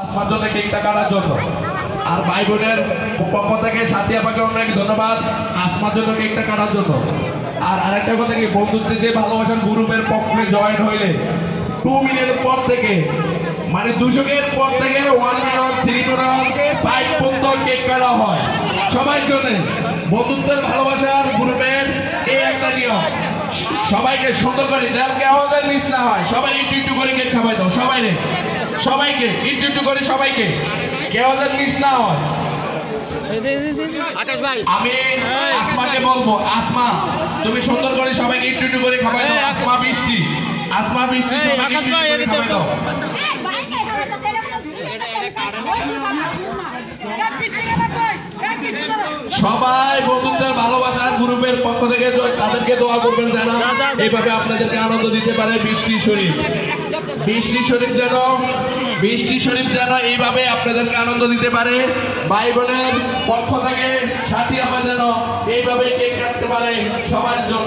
আসমার জন্য কাটার জন্য। আর ভাই বোনের পক্ষ থেকে সাথী আপাকে অনেক ধন্যবাদ আসমার জন্য কাটার জন্য। আর আরেকটা কথা কি বন্ধুত্বের যে ভালোবাসার গ্রুপের পক্ষে জয়েন হইলে টু মিনিটের পর থেকে মানে দুশকের পর থেকে ওয়ান মিনিট থ্রি পর্যন্ত কেক কাটা হয়। সবাই জন্য বন্ধুত্বের ভালোবাসার গ্রুপের এই একটা নিয়ম। সবাইকে সুন্দর করে যেন কেউ যেন না হয়, সবাই একটু একটু করে কেক খাওয়াই দাও, সবাই সবাইকে একটু একটু করে সবাইকে কেউ যেন মিস না হয় আমি আসমাকে বলব আসমা তুমি সুন্দর করে সবাইকে একটু একটু করে খাবার দাও আসমা বৃষ্টি আসমা বৃষ্টি সবাইকে খাওয়াই দাও সবাই বন্ধুদের ভালোবাসার গ্রুপের পক্ষ থেকে তাদেরকে দোয়া করবেন যেন। এইভাবে আপনাদেরকে আনন্দ দিতে পারে বৃষ্টি শরীফ। বৃষ্টি শরীফ যেন বৃষ্টি শরীফ যেন এইভাবে আপনাদেরকে আনন্দ দিতে পারে। ভাই বোনের পক্ষ থেকে সাথী আমার যেন এইভাবে কেক কাটতে পারে সবার জন্য।